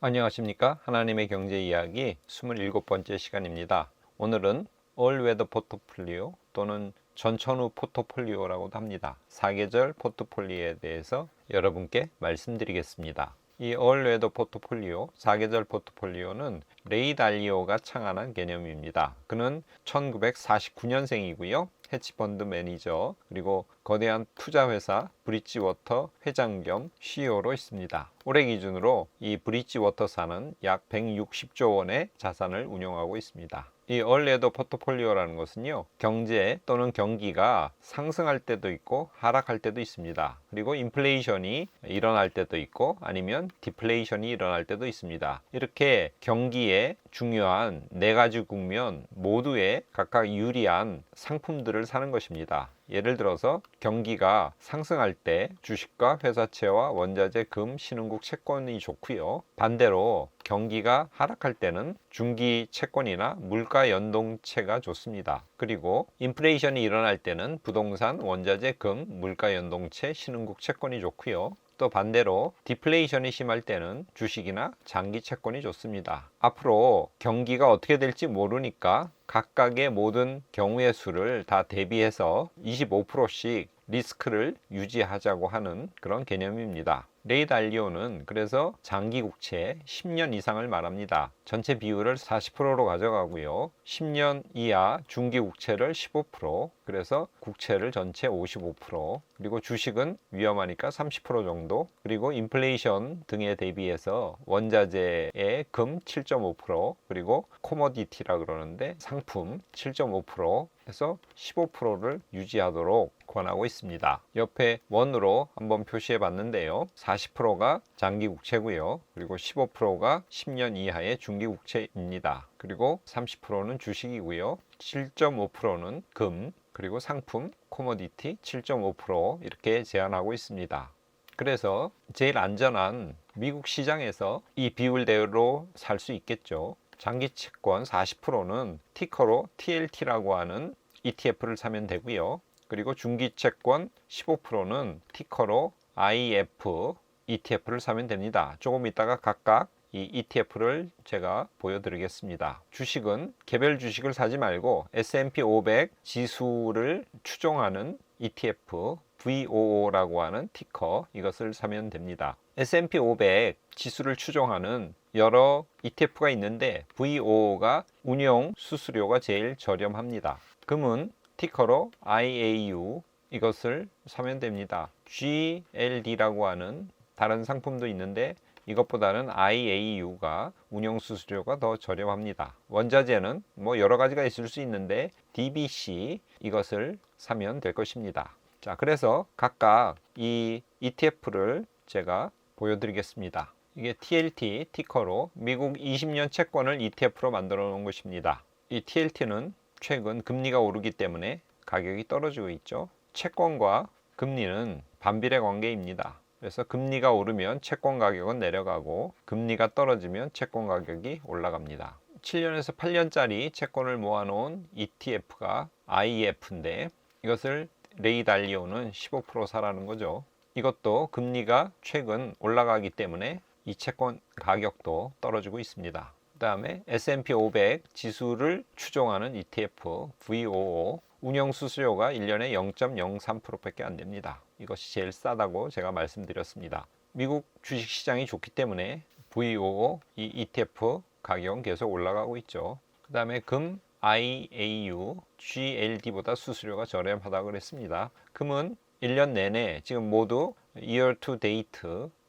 안녕하십니까? 하나님의 경제 이야기 27번째 시간입니다. 오늘은 올웨더 포트폴리오 또는 전천후 포트폴리오라고도 합니다. 사계절 포트폴리오에 대해서 여러분께 말씀드리겠습니다. 이 올웨더 포트폴리오 사계절 포트폴리오는 레이 달리오가 창안한 개념입니다. 그는 1949년생이고요 해치펀드 매니저 그리고 거대한 투자회사 브릿지워터 회장 겸 CEO로 있습니다. 올해 기준으로 이 브릿지워터사는 약 160조 원의 자산을 운용하고 있습니다. 이 얼레더 포트폴리오라는 것은요 경제 또는 경기가 상승할 때도 있고 하락할 때도 있습니다. 그리고 인플레이션이 일어날 때도 있고 아니면 디플레이션이 일어날 때도 있습니다. 이렇게 경기에 중요한 네 가지 국면 모두에 각각 유리한 상품들을 사는 것입니다 예를 들어서 경기가 상승할 때 주식과 회사채와 원자재, 금, 신흥국 채권이 좋고요. 반대로 경기가 하락할 때는 중기 채권이나 물가 연동채가 좋습니다. 그리고 인플레이션이 일어날 때는 부동산, 원자재, 금, 물가 연동채, 신흥국 채권이 좋고요. 또 반대로 디플레이션이 심할 때는 주식이나 장기 채권이 좋습니다. 앞으로 경기가 어떻게 될지 모르니까 각각의 모든 경우의 수를 다 대비해서 25%씩 리스크를 유지하자고 하는 그런 개념입니다. 레이 달리오는 그래서 장기 국채 10년 이상을 말합니다. 전체 비율을 40%로 가져가고요. 10년 이하 중기 국채를 15%, 그래서 국채를 전체 55%, 그리고 주식은 위험하니까 30% 정도, 그리고 인플레이션 등에 대비해서 원자재의 금 7.5%, 그리고 코모디티라 그러는데 상품 7.5%, 해서 15%를 유지하도록 권하고 있습니다. 옆에 원으로 한번 표시해 봤는데요. 40%가 장기 국채고요. 그리고 15%가 10년 이하의 중기 국채입니다. 그리고 30%는 주식이고요. 7.5%는 금, 그리고 상품, 코모디티 7.5% 이렇게 제한하고 있습니다. 그래서 제일 안전한 미국 시장에서 이 비율대로 살 수 있겠죠. 장기 채권 40%는 티커로 TLT라고 하는 ETF를 사면 되고요. 그리고 중기 채권 15%는 티커로 IF ETF를 사면 됩니다. 조금 이따가 각각 이 ETF를 제가 보여드리겠습니다. 주식은 개별 주식을 사지 말고 S&P 500 지수를 추종하는 ETF VOO라고 하는 티커 이것을 사면 됩니다. S&P 500 지수를 추종하는 여러 ETF가 있는데 VOO가 운용 수수료가 제일 저렴합니다. 금은 티커로 IAU 이것을 사면 됩니다. GLD라고 하는 다른 상품도 있는데 이것보다는 IAU가 운영 수수료가 더 저렴합니다. 원자재는 뭐 여러 가지가 있을 수 있는데 DBC 이것을 사면 될 것입니다. 자, 그래서 각각 이 ETF를 제가 보여드리겠습니다. 이게 TLT 티커로 미국 20년 채권을 ETF로 만들어 놓은 것입니다. 이 TLT는 최근 금리가 오르기 때문에 가격이 떨어지고 있죠. 채권과 금리는 반비례 관계입니다. 그래서 금리가 오르면 채권 가격은 내려가고 금리가 떨어지면 채권 가격이 올라갑니다. 7년에서 8년짜리 채권을 모아놓은 ETF가 IEF인데 이것을 레이 달리오는 15% 사라는 거죠. 이것도 금리가 최근 올라가기 때문에 이 채권 가격도 떨어지고 있습니다. 그 다음에 S&P 500 지수를 추종하는 ETF VOO 운영 수수료가 1년에 0.03%밖에 안 됩니다. 이것이 제일 싸다고 제가 말씀드렸습니다. 미국 주식 시장이 좋기 때문에 VOO 이 ETF 가격은 계속 올라가고 있죠. 그 다음에 금 IAU GLD보다 수수료가 저렴하다고 그랬습니다. 금은 1년 내내 지금 모두 year to date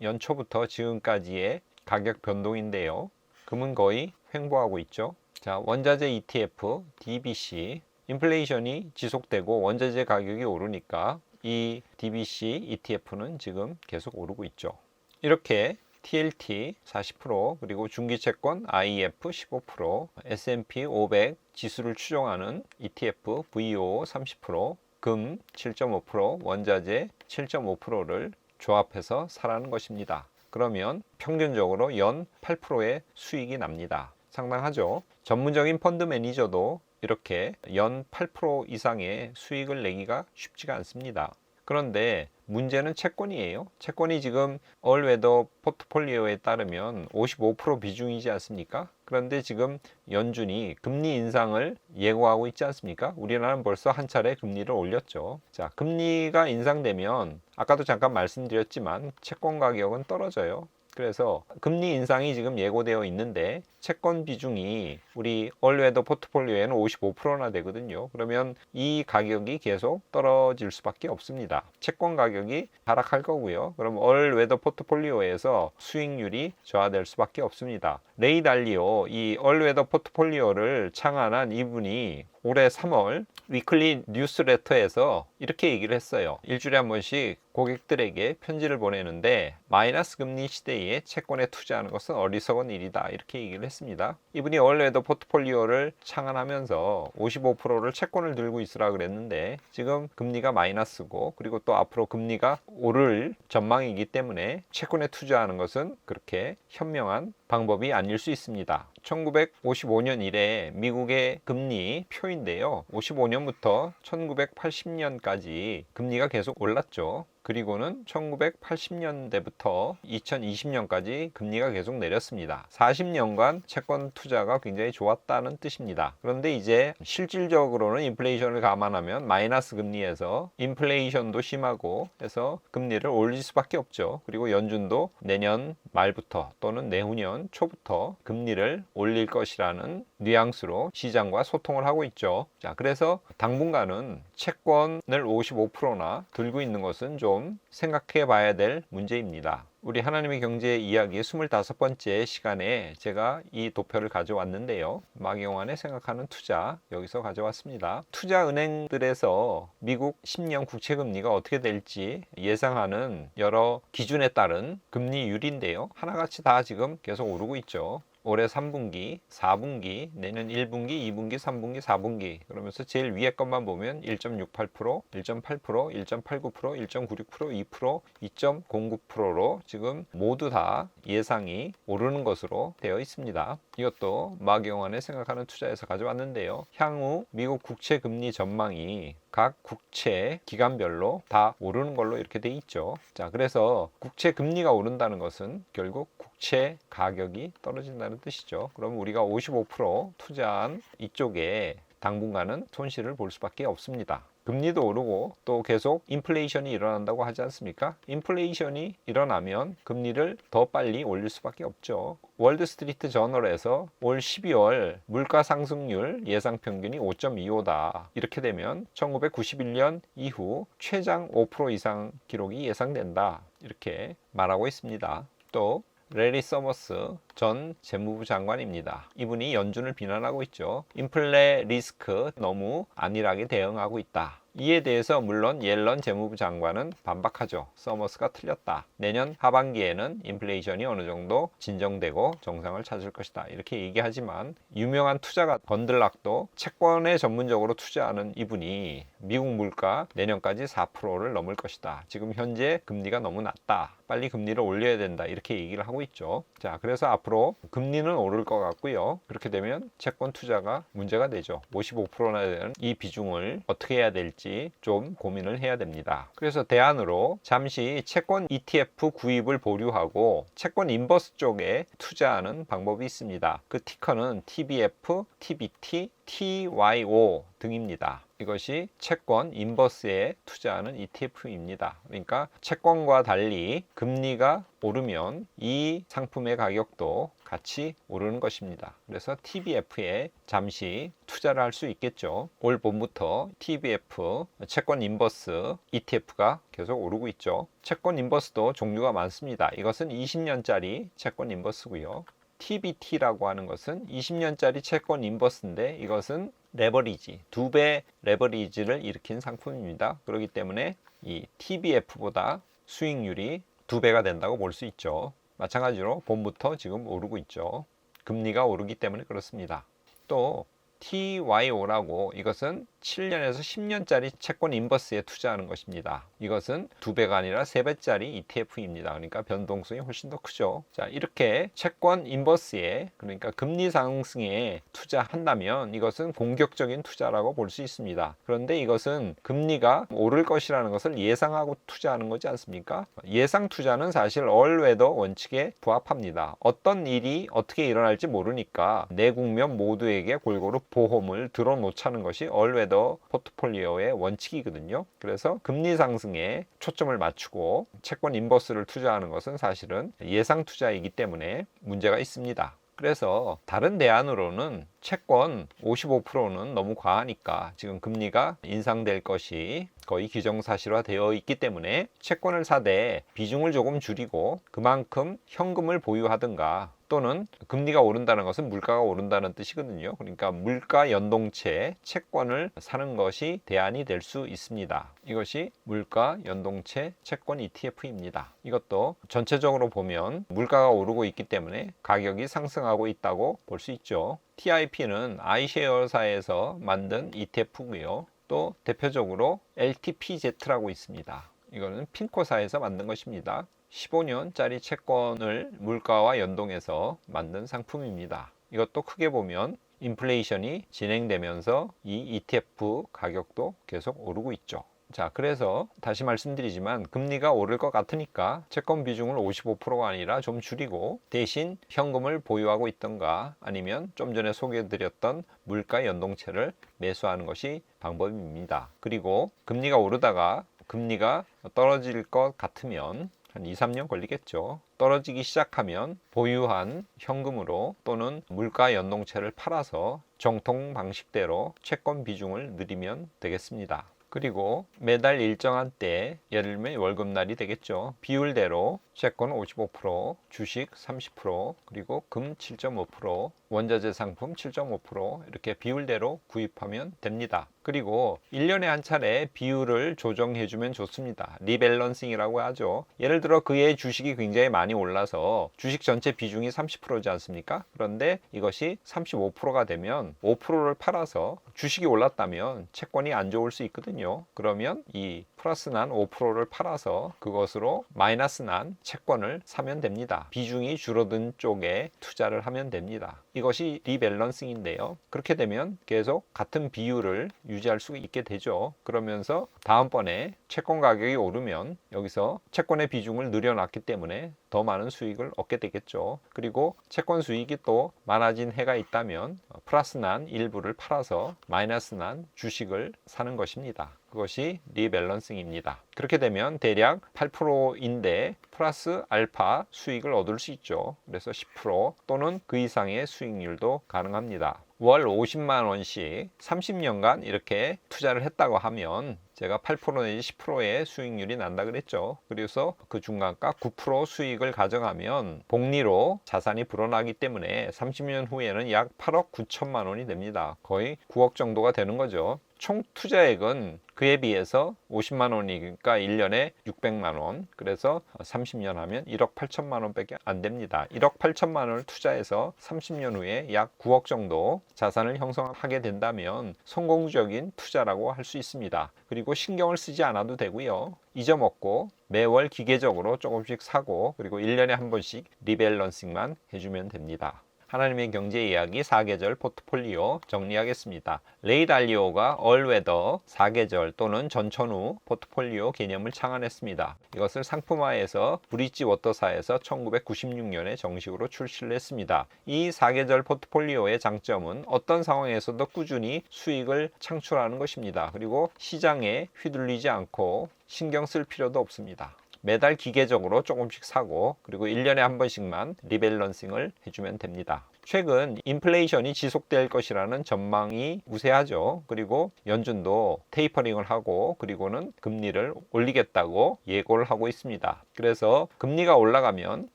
연초부터 지금까지의 가격 변동인데요. 금은 거의 횡보하고 있죠. 자, 원자재 ETF DBC 인플레이션이 지속되고 원자재 가격이 오르니까 이 DBC ETF는 지금 계속 오르고 있죠. 이렇게 TLT 40% 그리고 중기채권 IEF 15% S&P 500 지수를 추종하는 ETF VO 30%금 7.5%, 원자재 7.5%를 조합해서 사라는 것입니다. 그러면 평균적으로 연 8%의 수익이 납니다. 상당하죠? 전문적인 펀드 매니저도 이렇게 연 8% 이상의 수익을 내기가 쉽지가 않습니다. 그런데 문제는 채권이에요. 채권이 지금 얼웨더 포트폴리오에 따르면 55% 비중이지 않습니까? 그런데 지금 연준이 금리 인상을 예고하고 있지 않습니까? 우리나라는 벌써 한 차례 금리를 올렸죠. 자, 금리가 인상되면 아까도 잠깐 말씀드렸지만 채권 가격은 떨어져요. 그래서 금리 인상이 지금 예고되어 있는데 채권 비중이 우리 얼웨더 포트폴리오에는 55%나 되거든요. 그러면 이 가격이 계속 떨어질 수밖에 없습니다. 채권 가격이 하락할 거고요. 그럼 얼웨더 포트폴리오에서 수익률이 저하될 수밖에 없습니다. 레이 달리오 이 얼웨더 포트폴리오를 창안한 이분이 올해 3월 위클리 뉴스레터에서 이렇게 얘기를 했어요. 일주일에 한 번씩 고객들에게 편지를 보내는데 마이너스 금리 시대에 채권에 투자하는 것은 어리석은 일이다. 이렇게 얘기를 했습니다. 이분이 원래도 포트폴리오를 창안하면서 55%를 채권을 들고 있으라 그랬는데 지금 금리가 마이너스고 그리고 또 앞으로 금리가 오를 전망이기 때문에 채권에 투자하는 것은 그렇게 현명한 방법이 아닐 수 있습니다. 1955년 이래 미국의 금리 표인데요. 55년부터 1980년까지 금리가 계속 올랐죠. 그리고는 1980년대부터 2020년까지 금리가 계속 내렸습니다. 40년간 채권 투자가 굉장히 좋았다는 뜻입니다. 그런데 이제 실질적으로는 인플레이션을 감안하면 마이너스 금리에서 인플레이션도 심하고 해서 금리를 올릴 수밖에 없죠. 그리고 연준도 내년 말부터 또는 내후년 초부터 금리를 올릴 것이라는 뉘앙스로 시장과 소통을 하고 있죠. 자, 그래서 당분간은 채권을 55%나 들고 있는 것은 좀 생각해 봐야 될 문제입니다. 우리 하나님의 경제 이야기 25번째 시간에 제가 이 도표를 가져왔는데요. 마경환의 생각하는 투자 여기서 가져왔습니다. 투자 은행들에서 미국 10년 국채 금리가 어떻게 될지 예상하는 여러 기준에 따른 금리율인데요. 하나같이 다 지금 계속 오르고 있죠. 올해 3분기, 4분기, 내년 1분기, 2분기, 3분기, 4분기 그러면서 제일 위에 것만 보면 1.68%, 1.8%, 1.89%, 1.96%, 2%, 2.09%로 지금 모두 다 예상이 오르는 것으로 되어 있습니다. 이것도 마경환의 생각하는 투자에서 가져왔는데요. 향후 미국 국채 금리 전망이 각 국채 기간별로 다 오르는 걸로 이렇게 돼 있죠. 자, 그래서 국채 금리가 오른다는 것은 결국 국채 가격이 떨어진다는 뜻이죠. 그럼 우리가 55% 투자한 이쪽에 당분간은 손실을 볼 수밖에 없습니다. 금리도 오르고 또 계속 인플레이션이 일어난다고 하지 않습니까? 인플레이션이 일어나면 금리를 더 빨리 올릴 수밖에 없죠. 월드 스트리트 저널에서 올 12월 물가 상승률 예상 평균이 5.25다. 이렇게 되면 1991년 이후 최장 5% 이상 기록이 예상된다. 이렇게 말하고 있습니다. 또 레리 서머스 전 재무부 장관입니다. 이분이 연준을 비난하고 있죠. 인플레 리스크 너무 안일하게 대응하고 있다. 이에 대해서 물론 옐런 재무부 장관은 반박하죠. 서머스가 틀렸다. 내년 하반기에는 인플레이션이 어느 정도 진정되고 정상을 찾을 것이다. 이렇게 얘기하지만 유명한 투자가 건들락도 채권에 전문적으로 투자하는 이분이 미국 물가 내년까지 4%를 넘을 것이다. 지금 현재 금리가 너무 낮다. 빨리 금리를 올려야 된다. 이렇게 얘기를 하고 있죠. 자, 그래서 앞으로 금리는 오를 것 같고요. 그렇게 되면 채권 투자가 문제가 되죠. 55%나 되는 이 비중을 어떻게 해야 될지 좀 고민을 해야 됩니다. 그래서 대안으로 잠시 채권 ETF 구입을 보류하고 채권 인버스 쪽에 투자하는 방법이 있습니다. 그 티커는 TBF, TBT, TYO 등입니다. 이것이 채권 인버스에 투자하는 ETF입니다. 그러니까 채권과 달리 금리가 오르면 이 상품의 가격도 같이 오르는 것입니다. 그래서 TBF에 잠시 투자를 할 수 있겠죠. 올 봄부터 TBF 채권 인버스 ETF가 계속 오르고 있죠. 채권 인버스도 종류가 많습니다. 이것은 20년짜리 채권 인버스고요. TBT라고 하는 것은 20년짜리 채권 인버스인데 이것은 레버리지, 두 배 레버리지를 일으킨 상품입니다. 그렇기 때문에 이 TBF보다 수익률이 두 배가 된다고 볼 수 있죠. 마찬가지로 봄부터 지금 오르고 있죠. 금리가 오르기 때문에 그렇습니다. 또 TYO라고 이것은 7년에서 10년짜리 채권 인버스에 투자하는 것입니다. 이것은 두 배가 아니라 세 배짜리 ETF입니다. 그러니까 변동성이 훨씬 더 크죠. 자, 이렇게 채권 인버스에 그러니까 금리 상승에 투자한다면 이것은 공격적인 투자라고 볼 수 있습니다. 그런데 이것은 금리가 오를 것이라는 것을 예상하고 투자하는 거지 않습니까? 예상 투자는 사실 얼웨더 원칙에 부합합니다. 어떤 일이 어떻게 일어날지 모르니까 내 국면 모두에게 골고루 보험을 들어놓자는 것이 얼웨더 포트폴리오의 원칙이거든요. 그래서 금리 상승에 초점을 맞추고 채권 인버스를 투자하는 것은 사실은 예상 투자이기 때문에 문제가 있습니다. 그래서 다른 대안으로는 채권 55%는 너무 과하니까 지금 금리가 인상될 것이 거의 기정사실화 되어 있기 때문에 채권을 사되 비중을 조금 줄이고 그만큼 현금을 보유하든가 또는 금리가 오른다는 것은 물가가 오른다는 뜻이거든요. 그러니까 물가 연동체 채권을 사는 것이 대안이 될 수 있습니다. 이것이 물가 연동체 채권 ETF입니다. 이것도 전체적으로 보면 물가가 오르고 있기 때문에 가격이 상승하고 있다고 볼 수 있죠. TIP는 아이쉐어사에서 만든 ETF고요. 또 대표적으로 LTPZ라고 있습니다. 이거는 핀코사에서 만든 것입니다. 15년짜리 채권을 물가와 연동해서 만든 상품입니다. 이것도 크게 보면 인플레이션이 진행되면서 이 ETF 가격도 계속 오르고 있죠. 자, 그래서 다시 말씀드리지만 금리가 오를 것 같으니까 채권 비중을 55%가 아니라 좀 줄이고 대신 현금을 보유하고 있던가 아니면 좀 전에 소개해드렸던 물가 연동체를 매수하는 것이 방법입니다. 그리고 금리가 오르다가 금리가 떨어질 것 같으면 한 2, 3년 걸리겠죠. 떨어지기 시작하면 보유한 현금으로 또는 물가 연동체를 팔아서 정통 방식대로 채권 비중을 늘리면 되겠습니다. 그리고 매달 일정한 때 예를 들면 월급날이 되겠죠. 비율대로 채권 55%, 주식 30%, 그리고 금 7.5%, 원자재 상품 7.5% 이렇게 비율대로 구입하면 됩니다. 그리고 1년에 한 차례 비율을 조정해 주면 좋습니다. 리밸런싱이라고 하죠. 예를 들어 그의 주식이 굉장히 많이 올라서 주식 전체 비중이 30%지 않습니까? 그런데 이것이 35%가 되면 5%를 팔아서 주식이 올랐다면 채권이 안 좋을 수 있거든요. 그러면 이 플러스 난 5%를 팔아서 그것으로 마이너스 난 채권을 사면 됩니다. 비중이 줄어든 쪽에 투자를 하면 됩니다. 이것이 리밸런싱인데요. 그렇게 되면 계속 같은 비율을 유지할 수 있게 되죠. 그러면서 다음번에 채권 가격이 오르면 여기서 채권의 비중을 늘려놨기 때문에 더 많은 수익을 얻게 되겠죠. 그리고 채권 수익이 또 많아진 해가 있다면 플러스 난 일부를 팔아서 마이너스 난 주식을 사는 것입니다. 그것이 리밸런싱입니다. 그렇게 되면 대략 8%인데 플러스 알파 수익을 얻을 수 있죠. 그래서 10% 또는 그 이상의 수익률도 가능합니다. 월 50만 원씩 30년간 이렇게 투자를 했다고 하면 제가 8% 내지 10%의 수익률이 난다 그랬죠. 그래서 그 중간가 9% 수익을 가져가면 복리로 자산이 불어나기 때문에 30년 후에는 약 8억 9천만 원이 됩니다. 거의 9억 정도가 되는 거죠. 총 투자액은 그에 비해서 50만 원이니까 1년에 600만 원. 그래서 30년 하면 1억 8천만 원밖에 안 됩니다. 1억 8천만 원을 투자해서 30년 후에 약 9억 정도 자산을 형성하게 된다면 성공적인 투자라고 할 수 있습니다. 그리고 신경을 쓰지 않아도 되고요. 잊어먹고 매월 기계적으로 조금씩 사고 그리고 1년에 한 번씩 리밸런싱만 해주면 됩니다. 하나님의 경제 이야기 4계절 포트폴리오 정리하겠습니다. 레이 달리오가 얼웨더 4계절 또는 전천후 포트폴리오 개념을 창안했습니다. 이것을 상품화해서 브릿지 워터사에서 1996년에 정식으로 출시를 했습니다. 이 4계절 포트폴리오의 장점은 어떤 상황에서도 꾸준히 수익을 창출하는 것입니다. 그리고 시장에 휘둘리지 않고 신경 쓸 필요도 없습니다. 매달 기계적으로 조금씩 사고 그리고 1년에 한 번씩만 리밸런싱을 해주면 됩니다. 최근 인플레이션이 지속될 것이라는 전망이 우세하죠. 그리고 연준도 테이퍼링을 하고 그리고는 금리를 올리겠다고 예고를 하고 있습니다. 그래서 금리가 올라가면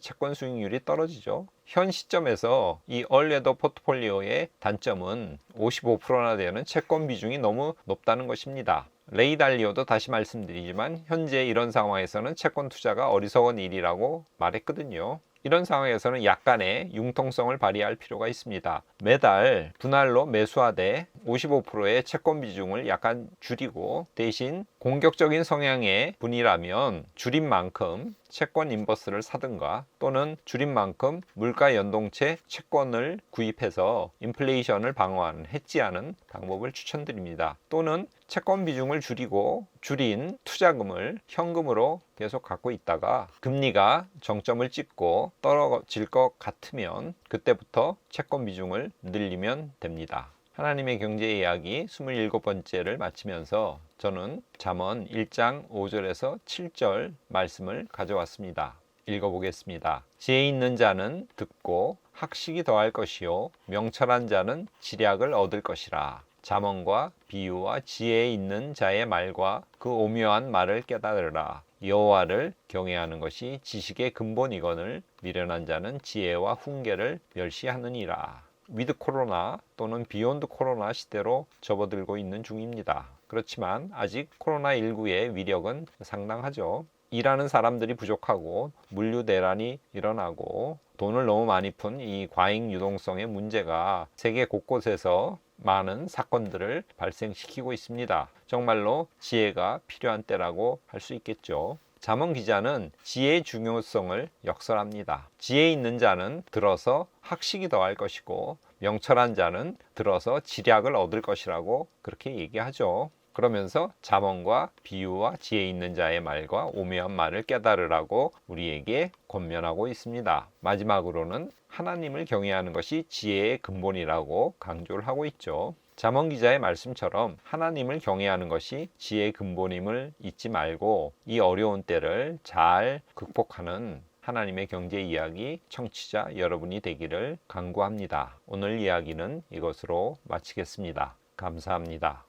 채권 수익률이 떨어지죠. 현 시점에서 이 얼레더 포트폴리오의 단점은 55%나 되는 채권 비중이 너무 높다는 것입니다. 레이 달리오도 다시 말씀드리지만 현재 이런 상황에서는 채권 투자가 어리석은 일이라고 말했거든요. 이런 상황에서는 약간의 융통성을 발휘할 필요가 있습니다. 매달 분할로 매수하되 55%의 채권 비중을 약간 줄이고 대신 공격적인 성향의 분이라면 줄인 만큼 채권 인버스를 사든가 또는 줄인 만큼 물가 연동체 채권을 구입해서 인플레이션을 방어하는 해지 하는 방법을 추천드립니다. 또는 채권 비중을 줄이고 줄인 투자금을 현금으로 계속 갖고 있다가 금리가 정점을 찍고 떨어질 것 같으면 그때부터 채권 비중을 늘리면 됩니다. 하나님의 경제 이야기 27번째를 마치면서 저는 잠언 1장 5절에서 7절 말씀을 가져왔습니다. 읽어보겠습니다. 지혜 있는 자는 듣고 학식이 더할 것이요 명철한 자는 지략을 얻을 것이라. 잠언과 비유와 지혜 있는 자의 말과 그 오묘한 말을 깨달으라. 여호와를 경외하는 것이 지식의 근본이거늘 미련한 자는 지혜와 훈계를 멸시하느니라. 위드 코로나 또는 비욘드 코로나 시대로 접어들고 있는 중입니다. 그렇지만 아직 코로나19의 위력은 상당하죠. 일하는 사람들이 부족하고 물류 대란이 일어나고 돈을 너무 많이 푼 이 과잉 유동성의 문제가 세계 곳곳에서 많은 사건들을 발생시키고 있습니다. 정말로 지혜가 필요한 때라고 할 수 있겠죠. 잠언 기자는 지혜의 중요성을 역설합니다. 지혜 있는 자는 들어서 학식이 더할 것이고 명철한 자는 들어서 지략을 얻을 것이라고 그렇게 얘기하죠. 그러면서 잠언과 비유와 지혜 있는 자의 말과 오묘한 말을 깨달으라고 우리에게 권면하고 있습니다. 마지막으로는 하나님을 경외하는 것이 지혜의 근본이라고 강조를 하고 있죠. 잠언 기자의 말씀처럼 하나님을 경외하는 것이 지혜의 근본임을 잊지 말고 이 어려운 때를 잘 극복하는 하나님의 경제 이야기 청취자 여러분이 되기를 간구합니다. 오늘 이야기는 이것으로 마치겠습니다. 감사합니다.